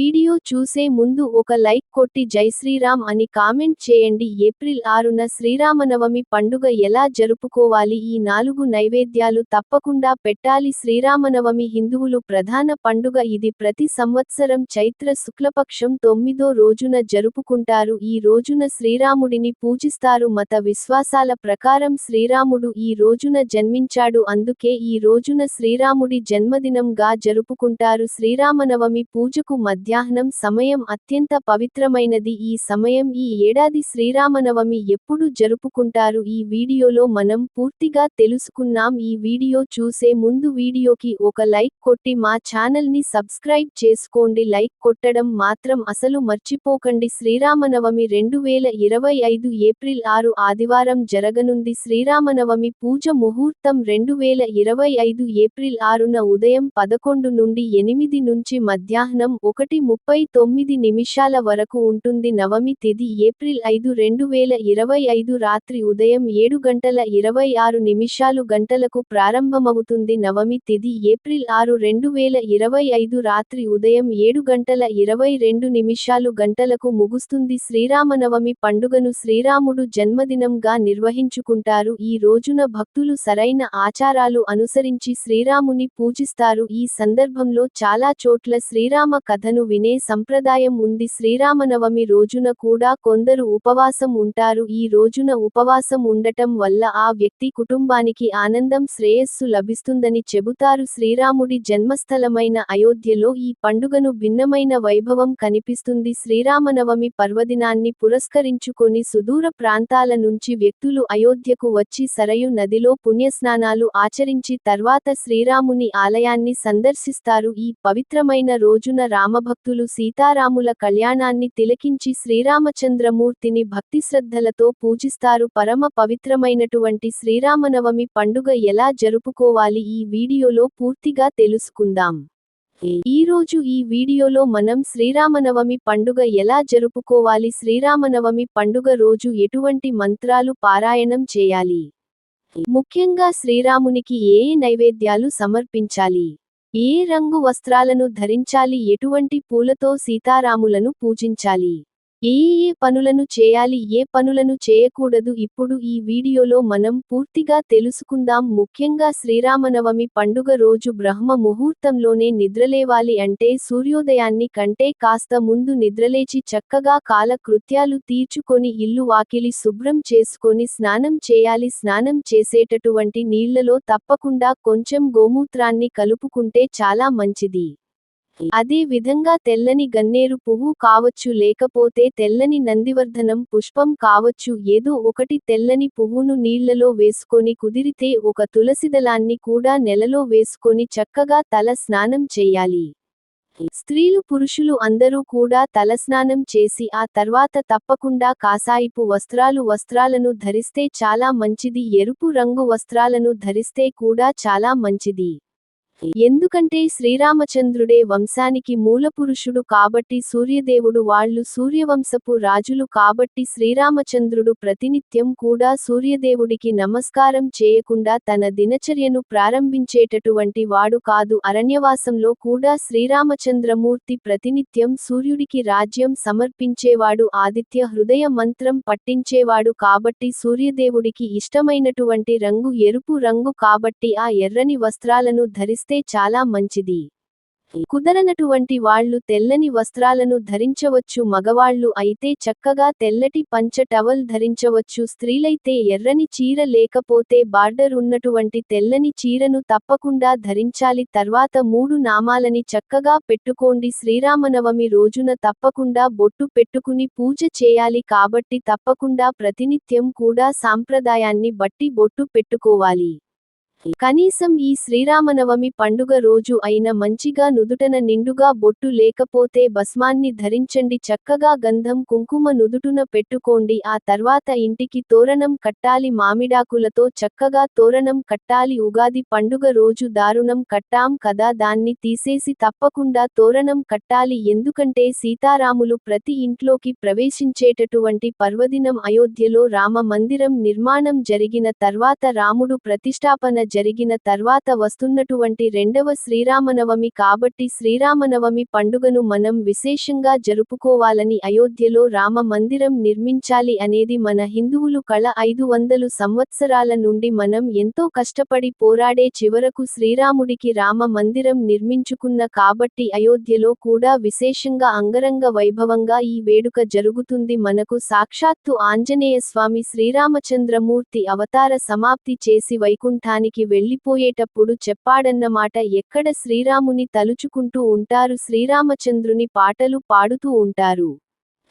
Video చూసే ముందు ఒక లైక్ కొట్టి జై శ్రీరామ్ అని కామెంట్ చేయండి. ఏప్రిల్ ఆరున శ్రీరామనవమి పండుగ ఎలా జరుపుకోవాలి? ఈ నాలుగు నైవేద్యాలు తప్పకుండా పెట్టాలి. శ్రీరామనవమి హిందువులు ప్రధాన పండుగ ఇది. ప్రతి సంవత్సరం చైత్ర శుక్లపక్షం తొమ్మిదో రోజున జరుపుకుంటారు. ఈ రోజున శ్రీరాముడిని పూజిస్తారు. మత విశ్వాసాల ప్రకారం శ్రీరాముడు ఈ రోజున జన్మించాడు. అందుకే ఈ రోజున శ్రీరాముడి జన్మదినంగా జరుపుకుంటారు. శ్రీరామనవమి పూజకు మధ్య మధ్యాహ్నం సమయం అత్యంత పవిత్రమైనది. ఈ సమయం ఈ ఏడాది శ్రీరామనవమి ఎప్పుడు జరుపుకుంటారు? ఈ వీడియోలో మనం పూర్తిగా తెలుసుకున్నాం. ఈ వీడియో చూసే ముందు వీడియోకి ఒక లైక్ కొట్టి మా ఛానల్ని సబ్స్క్రైబ్ చేసుకోండి. లైక్ కొట్టడం మాత్రం అసలు మర్చిపోకండి. శ్రీరామనవమి రెండు వేల ఇరవై ఐదు ఏప్రిల్ ఆరు ఆదివారం జరగనుంది. శ్రీరామనవమి పూజ ముహూర్తం రెండు వేల ఇరవై ఐదు ఏప్రిల్ ఆరున ఉదయం పదకొండు నుండి ఎనిమిది నుంచి మధ్యాహ్నం ఒకటి ముప్పై తొమ్మిది నిమిషాల వరకు ఉంటుంది నవమి తేదీ ఏప్రిల్ ఐదు రెండు వేల ఇరవై ఐదు రాత్రి ఉదయం ఏడు గంటల ఇరవై ఆరు నిమిషాలు గంటలకు ప్రారంభమవుతుంది నవమి తేదీ ఏప్రిల్ ఆరు రెండు వేల ఇరవై ఐదు రాత్రి ఉదయం ఏడు గంటల ఇరవై రెండు నిమిషాలు గంటలకు ముగుస్తుంది శ్రీరామనవమి పండుగను శ్రీరాముడు జన్మదినంగా నిర్వహించుకుంటారు. ఈ రోజున భక్తులు సరైన ఆచారాలు అనుసరించి శ్రీరాముని పూజిస్తారు. ఈ సందర్భంలో చాలా చోట్ల శ్రీరామ కథను వినే సంప్రదాయం ఉంది. శ్రీరామనవమి రోజున కూడా కొందరు ఉపవాసం ఉంటారు. ఈ రోజున ఉపవాసం ఉండటం వల్ల ఆ వ్యక్తి కుటుంబానికి ఆనందం శ్రేయస్సు లభిస్తుందని చెబుతారు. శ్రీరాముడి జన్మస్థలమైన అయోధ్యలో ఈ పండుగను భిన్నమైన వైభవం కనిపిస్తుంది. శ్రీరామనవమి పర్వదినాన్ని పురస్కరించుకొని సుదూర ప్రాంతాల నుంచి వ్యక్తులు అయోధ్యకు వచ్చి సరయు నదిలో పుణ్యస్నానాలు ఆచరించి తర్వాత శ్రీరాముని ఆలయాన్ని సందర్శిస్తారు. ఈ పవిత్రమైన రోజున భక్తులు సీతారాముల కళ్యాణాన్ని తిలకించి శ్రీరామచంద్రమూర్తిని భక్తిశ్రద్ధలతో పూజిస్తారు. పరమ పవిత్రమైనటువంటి శ్రీరామనవమి పండుగ ఎలా జరుపుకోవాలి? ఈ వీడియోలో పూర్తిగా తెలుసుకుందాం. ఈరోజు ఈ వీడియోలో మనం శ్రీరామనవమి పండుగ ఎలా జరుపుకోవాలి? శ్రీరామనవమి పండుగ రోజు ఎటువంటి మంత్రాలు పారాయణం చేయాలి? ముఖ్యంగా శ్రీరామునికి ఏ నైవేద్యాలు సమర్పించాలి? ఏ రంగు వస్త్రాలను ధరించాలి? ఎటువంటి పూలతో సీతారాములను పూజించాలి? ఏ ఏ పనులను చేయాలి ఏ పనులను చేయకూడదు ఇప్పుడు ఈ వీడియోలో మనం పూర్తిగా తెలుసుకుందాం. ముఖ్యంగా శ్రీరామనవమి పండుగ రోజు బ్రహ్మ ముహూర్తంలోనే నిద్రలేవాలి అంటే సూర్యోదయాన్ని కంటే కాస్త ముందు నిద్రలేచి చక్కగా కాల కృత్యాలు తీర్చుకొని ఇల్లు వాకిలి శుభ్రం చేసుకొని స్నానం చేయాలి. స్నానం చేసేటటువంటి నీళ్ళలో తప్పకుండా కొంచెం గోమూత్రాన్ని కలుపుకుంటే చాలా మంచిది. అదే విధంగా తెల్లని గన్నేరు పువ్వు కావచ్చు లేకపోతే తెల్లని నందివర్ధనం పుష్పం కావచ్చు ఏదో ఒకటి తెల్లని పువ్వును నీళ్ళలో వేసుకొని కుదిరితే ఒక తులసిదళాన్ని కూడా నెలలో వేసుకొని చక్కగా తల స్నానం చెయ్యాలి స్త్రీలు పురుషులు అందరూ కూడా తలస్నానం చేసి ఆ తర్వాత తప్పకుండా కాసాయిపు వస్త్రాలు వస్త్రాలను ధరిస్తే చాలా మంచిది ఎరుపు రంగు వస్త్రాలను ధరిస్తే కూడా చాలా మంచిది. ఎందుకంటే శ్రీరామచంద్రుడే వంశానికి మూలపురుషుడు కాబట్టి సూర్యదేవుడు వాళ్ళు సూర్యవంశపు రాజులు కాబట్టి శ్రీరామచంద్రుడు ప్రతినిత్యం కూడా సూర్యదేవుడికి నమస్కారం చేయకుండా తన దినచర్యను ప్రారంభించేటటువంటి వాడు కాదు. అరణ్యవాసంలో కూడా శ్రీరామచంద్రమూర్తి ప్రతినిత్యం సూర్యుడికి రాజ్యం సమర్పించేవాడు ఆదిత్య హృదయ మంత్రం పట్టించేవాడు కాబట్టి సూర్యదేవుడికి ఇష్టమైనటువంటి రంగు ఎరుపు రంగు కాబట్టి ఆ ఎర్రని వస్త్రాలను ధరిస్తే చాలా మంచిది. కుదరనటువంటి వాళ్ళు తెల్లని వస్త్రాలను ధరించవచ్చు మగవాళ్ళు అయితే చక్కగా తెల్లటి పంచ టవల్ ధరించవచ్చు. స్త్రీలైతే ఎర్రని చీర లేకపోతే బార్డర్ ఉన్నటువంటి తెల్లని చీరను తప్పకుండా ధరించాలి. తర్వాత మూడు నామాలని చక్కగా పెట్టుకోండి. శ్రీరామనవమి రోజున తప్పకుండా బొట్టు పెట్టుకుని పూజ చేయాలి. కాబట్టి తప్పకుండా ప్రతినిత్యం కూడా సాంప్రదాయాన్ని బట్టి బొట్టు పెట్టుకోవాలి. కనీసం ఈ శ్రీరామనవమి పండుగ రోజు అయిన మంచిగా నుదుటన నిండుగా బొట్టు లేకపోతే భస్మాన్ని ధరించండి. చక్కగా గంధం కుంకుమ నుదుటున పెట్టుకోండి. ఆ తర్వాత ఇంటికి తోరణం కట్టాలి. మామిడాకులతో చక్కగా తోరణం కట్టాలి. ఉగాది పండుగ రోజు దారుణం కట్టాం కదా. దాన్ని తీసేసి తప్పకుండా తోరణం కట్టాలి. ఎందుకంటే సీతారాములు ప్రతి ఇంట్లోకి ప్రవేశించేటటువంటి పర్వదినం అయోధ్యలో రామ మందిరం నిర్మాణం జరిగిన తర్వాత రాముడు ప్రతిష్టాపన జరిగిన తర్వాత వస్తున్నటువంటి రెండవ శ్రీరామనవమి కాబట్టి శ్రీరామనవమి పండుగను మనం విశేషంగా జరుపుకోవాలని అయోధ్యలో రామ మందిరం నిర్మించాలి అనేది మన హిందువులు కళ ఐదు వందలు సంవత్సరాల నుండి మనం ఎంతో కష్టపడి పోరాడే చివరకు శ్రీరాముడికి రామ మందిరం నిర్మించుకున్న కాబట్టి అయోధ్యలో కూడా విశేషంగా అంగరంగ వైభవంగా ఈ వేడుక జరుగుతుంది. మనకు సాక్షాత్తు ఆంజనేయ స్వామి శ్రీరామచంద్రమూర్తి అవతార సమాప్తి చేసి వైకుంఠానికి వెళ్ళిపోయేటప్పుడు చెప్పాడన్నమాట ఎక్కడ శ్రీరాముని తలుచుకుంటూ ఉంటారు శ్రీరామచంద్రుని పాటలు పాడుతూ ఉంటారు.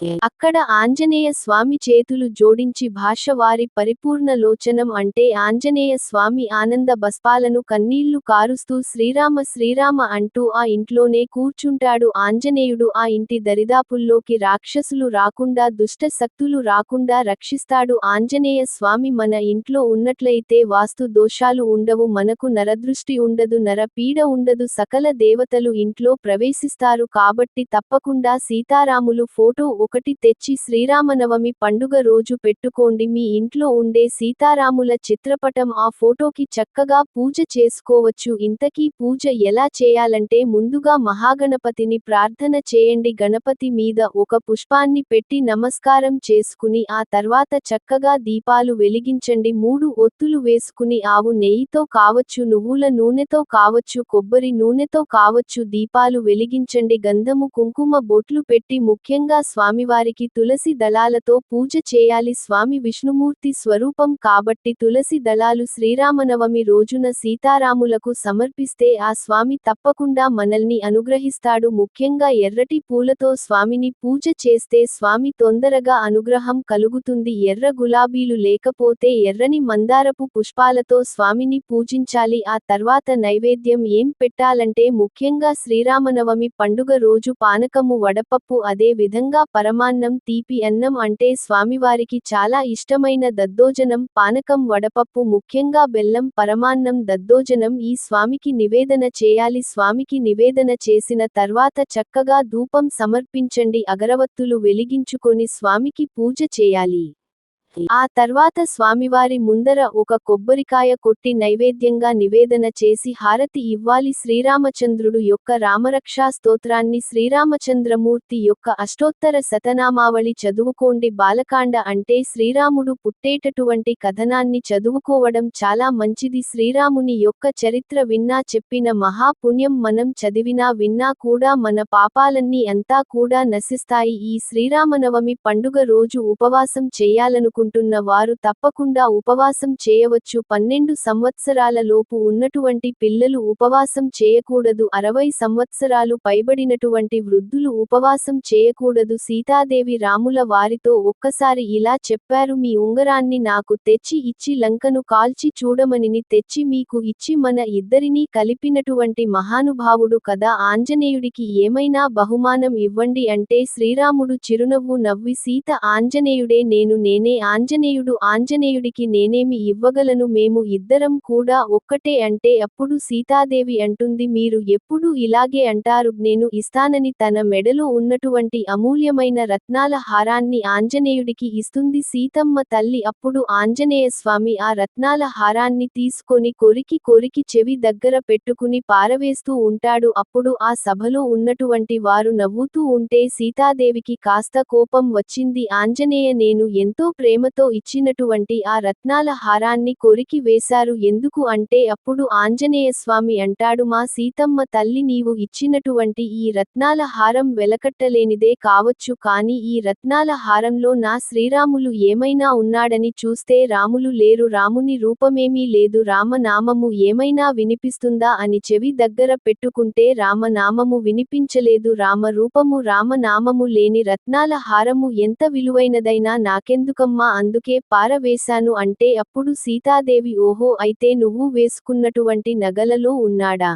అక్కడ ఆంజనేయ స్వామి చేతులు జోడించి భాష వారి పరిపూర్ణ లోచనం అంటే ఆంజనేయ స్వామి ఆనంద బస్పాలను కన్నీళ్ళు కారుస్తూ శ్రీరామ శ్రీరామ అంటూ ఆ ఇంట్లోనే కూర్చుంటాడు ఆంజనేయుడు. ఆ ఇంటి దరిదాపుల్లోకి రాక్షసులు రాకుండా దుష్ట శక్తులు రాకుండా రక్షిస్తాడు ఆంజనేయ స్వామి. మన ఇంట్లో ఉన్నట్లయితే వాస్తు దోషాలు ఉండవు మనకు నరదృష్టి ఉండదు నరపీడ ఉండదు. సకల దేవతలు ఇంట్లో ప్రవేశిస్తారు కాబట్టి తప్పకుండా సీతారాములు ఫోటో ఒకటి తెచ్చి శ్రీరామనవమి పండుగ రోజు పెట్టుకోండి. మీ ఇంట్లో ఉండే సీతారాముల చిత్రపటం ఆ ఫోటోకి చక్కగా పూజ చేసుకోవచ్చు. ఇంతకీ పూజ ఎలా చేయాలంటే ముందుగా మహాగణపతిని ప్రార్థన చేయండి. గణపతి మీద ఒక పుష్పాన్ని పెట్టి నమస్కారం చేసుకుని ఆ తర్వాత చక్కగా దీపాలు వెలిగించండి. మూడు ఒత్తులు వేసుకుని ఆవు నెయ్యితో కావచ్చు నువ్వుల నూనెతో కావచ్చు కొబ్బరి నూనెతో కావచ్చు దీపాలు వెలిగించండి. గంధము కుంకుమ బొట్లు పెట్టి ముఖ్యంగా స్వామి స్వామివారికి తులసి దళాలతో పూజ చేయాలి. స్వామి విష్ణుమూర్తి స్వరూపం కాబట్టి తులసి దళాలు శ్రీరామనవమి రోజున సీతారాములకు సమర్పిస్తే ఆ స్వామి తప్పకుండా మనల్ని అనుగ్రహిస్తాడు. ముఖ్యంగా ఎర్రటి పూలతో స్వామిని పూజ చేస్తే స్వామి తొందరగా అనుగ్రహం కలుగుతుంది. ఎర్ర గులాబీలు లేకపోతే ఎర్రని మందారపు పుష్పాలతో స్వామిని పూజించాలి. ఆ తర్వాత నైవేద్యం ఏం పెట్టాలంటే ముఖ్యంగా శ్రీరామనవమి పండుగ రోజు పానకము వడపప్పు అదే విధంగా పరమాన్నం తీపి అన్నం అంటే స్వామివారికి చాలా ఇష్టమైన దద్దోజనం పానకం వడపప్పు ముఖ్యంగా బెల్లం పరమాన్నం దద్దోజనం ఈ స్వామికి నివేదన చేయాలి. స్వామికి నివేదన చేసిన తర్వాత చక్కగా ధూపం సమర్పించండి. అగరవత్తులు వెలిగించుకొని స్వామికి పూజ చేయాలి. ఆ తర్వాత స్వామివారి ముందర ఒక కొబ్బరికాయ కొట్టి నైవేద్యంగా నివేదన చేసి హారతి ఇవ్వాలి. శ్రీరామచంద్రుడు యొక్క రామరక్షా స్తోత్రాన్ని శ్రీరామచంద్రమూర్తి యొక్క అష్టోత్తర శతనామావళి చదువుకోండి. బాలకాండ అంటే శ్రీరాముడు పుట్టేటటువంటి కథనాన్ని చదువుకోవడం చాలా మంచిది. శ్రీరాముని యొక్క చరిత్ర విన్నా చెప్పిన మహాపుణ్యం మనం చదివినా విన్నా కూడా మన పాపాలన్నీ అంతా కూడా నశిస్తాయి. ఈ శ్రీరామనవమి పండుగ రోజు ఉపవాసం చేయాలనుకుంటున్న వారు తప్పకుండా ఉపవాసం చేయవచ్చు. పన్నెండు సంవత్సరాల లోపు ఉన్నటువంటి పిల్లలు ఉపవాసం చేయకూడదు. అరవై సంవత్సరాలు పైబడినటువంటి వృద్ధులు ఉపవాసం చేయకూడదు. సీతాదేవి రాముల వారితో ఒక్కసారి ఇలా చెప్పారు. మీ ఉంగరాన్ని నాకు తెచ్చి ఇచ్చి లంకను కాల్చి చూడమనిని తెచ్చి మీకు ఇచ్చి మన ఇద్దరినీ కలిపినటువంటి మహానుభావుడు కదా. ఆంజనేయుడికి ఏమైనా బహుమానం ఇవ్వండి అంటే శ్రీరాముడు చిరునవ్వు నవ్వి సీత ఆంజనేయుడే నేను నేనే ఆంజనేయుడు ఆంజనేయుడికి నేనేమి ఇవ్వగలను? మేము ఇద్దరం కూడా ఒక్కటే అంటే అప్పుడు సీతాదేవి అంటుంది మీరు ఎప్పుడూ ఇలాగే అంటారు. నేను ఇస్తానని తన మెడలో ఉన్నటువంటి అమూల్యమైన రత్నాల హారాన్ని ఆంజనేయుడికి ఇస్తుంది. సీతమ్మ తల్లి అప్పుడు ఆంజనేయ స్వామి ఆ రత్నాల హారాన్ని తీసుకొని కొరికి కొరికి చెవి దగ్గర పెట్టుకుని పారవేస్తూ ఉంటాడు. అప్పుడు ఆ సభలో ఉన్నటువంటి వారు నవ్వుతూ ఉంటే సీతాదేవికి కాస్త కోపం వచ్చింది. ఆంజనేయ నేను ఎంతో ప్రేమ ప్రేమతో ఇచ్చినటువంటి ఆ రత్నాల హారాన్ని కొరికి వేశారు. ఎందుకు అంటే అప్పుడు ఆంజనేయ స్వామి అంటాడు మా సీతమ్మ తల్లి నీవు ఇచ్చినటువంటి ఈ రత్నాల హారం వెలకట్టలేనిదే కావచ్చు. కాని ఈ రత్నాల హారంలో నా శ్రీరాములు ఏమైనా ఉన్నాడని చూస్తే రాములు లేరు. రాముని రూపమేమీ లేదు. రామనామము ఏమైనా వినిపిస్తుందా? అని చెవి దగ్గర పెట్టుకుంటే రామనామము వినిపించలేదు. రామ రూపము రామనామము లేని రత్నాల హారము ఎంత విలువైనదైనా నాకెందుకమ్మా? అందుకే పారవేశాను అంటే అప్పుడు సీతాదేవి ఓహో అయితే నువ్వు వేసుకున్నటువంటి నగలలో ఉన్నాడా?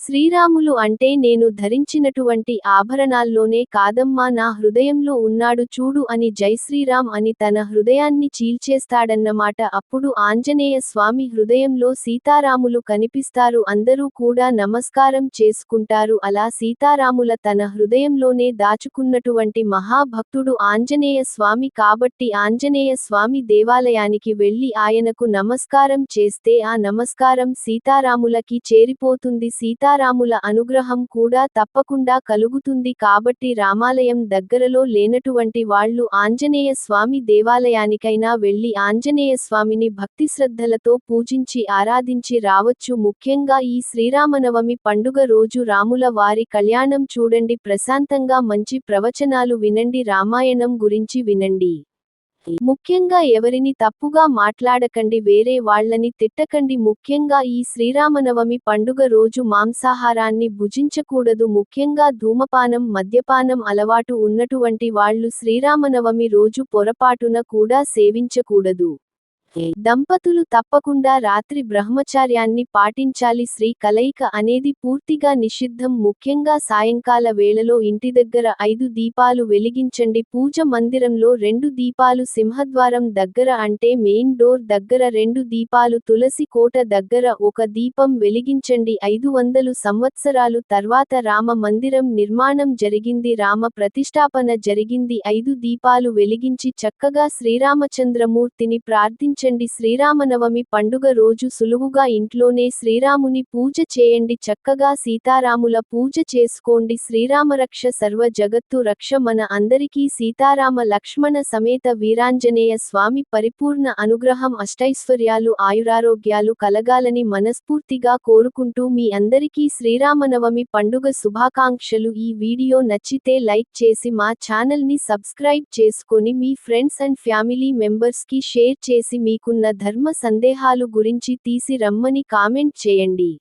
శ్రీరాములు అంటే నేను ధరించినటువంటి ఆభరణాల్లోనే కాదమ్మా నా హృదయంలో ఉన్నాడు చూడు అని జై శ్రీరామ్ అని తన హృదయాన్ని చీల్చేస్తాడన్నమాట. అప్పుడు ఆంజనేయ స్వామి హృదయంలో సీతారాములు కనిపిస్తారు అందరూ కూడా నమస్కారం చేసుకుంటారు. అలా సీతారాముల తన హృదయంలోనే దాచుకున్నటువంటి మహాభక్తుడు ఆంజనేయ స్వామి కాబట్టి ఆంజనేయ స్వామి దేవాలయానికి వెళ్ళి ఆయనకు నమస్కారం చేస్తే ఆ నమస్కారం సీతారాములకి చేరిపోతుంది. సీతారాముల అనుగ్రహం కూడా తప్పకుండా కలుగుతుంది కాబట్టి రామాలయం దగ్గరలో లేనటువంటి వాళ్ళు ఆంజనేయ స్వామి దేవాలయానికైనా వెళ్ళి ఆంజనేయ స్వామిని భక్తిశ్రద్ధలతో పూజించి ఆరాధించి రావచ్చు. ముఖ్యంగా ఈ శ్రీరామనవమి పండుగ రోజు రాముల వారి కళ్యాణం చూడండి. ప్రశాంతంగా మంచి ప్రవచనాలు వినండి. రామాయణం గురించి వినండి. ముఖ్యంగా ఎవరిని తప్పుగా మాట్లాడకండి వేరే వాళ్ళని తిట్టకండి. ముఖ్యంగా ఈ శ్రీరామనవమి పండుగ రోజు మాంసాహారాన్ని భుజించకూడదు. ముఖ్యంగా ధూమపానం మద్యపానం అలవాటు ఉన్నటువంటి వాళ్ళు శ్రీరామనవమి రోజు పొరపాటున కూడా సేవించకూడదు. దంపతులు తప్పకుండా రాత్రి బ్రహ్మచార్యాన్ని పాటించాలి. శ్రీ కలయిక అనేది పూర్తిగా నిషిద్ధం. ముఖ్యంగా సాయంకాల వేళలో ఇంటి దగ్గర ఐదు దీపాలు వెలిగించండి. పూజ మందిరంలో రెండు దీపాలు సింహద్వారం దగ్గర అంటే మెయిన్ డోర్ దగ్గర రెండు దీపాలు తులసి కోట దగ్గర ఒక దీపం వెలిగించండి. ఐదు వందలు సంవత్సరాలు తర్వాత రామ మందిరం నిర్మాణం జరిగింది. రామ ప్రతిష్టాపన జరిగింది. ఐదు దీపాలు వెలిగించి చక్కగా శ్రీరామచంద్రమూర్తిని ప్రార్థించండి శ్రీరామనవమి పండుగ రోజు సులువుగా ఇంట్లోనే శ్రీరాముని పూజ చేయండి. చక్కగా సీతారాముల పూజ చేసుకోండి. శ్రీరామరక్ష సర్వ జగత్తు రక్ష మన అందరికీ సీతారామ లక్ష్మణ సమేత వీరాంజనేయ స్వామి పరిపూర్ణ అనుగ్రహం అష్టైశ్వర్యాలు ఆయురారోగ్యాలు కలగాలని మనస్ఫూర్తిగా కోరుకుంటూ మీ అందరికీ శ్రీరామనవమి పండుగ శుభాకాంక్షలు. ఈ వీడియో నచ్చితే లైక్ చేసి మా ఛానల్ని సబ్స్క్రైబ్ చేసుకొని మీ ఫ్రెండ్స్ అండ్ ఫ్యామిలీ మెంబర్స్కి షేర్ చేసి మీకున్న ధర్మ సందేహాలు గురించి తీసి రమ్మని కామెంట్ చేయండి.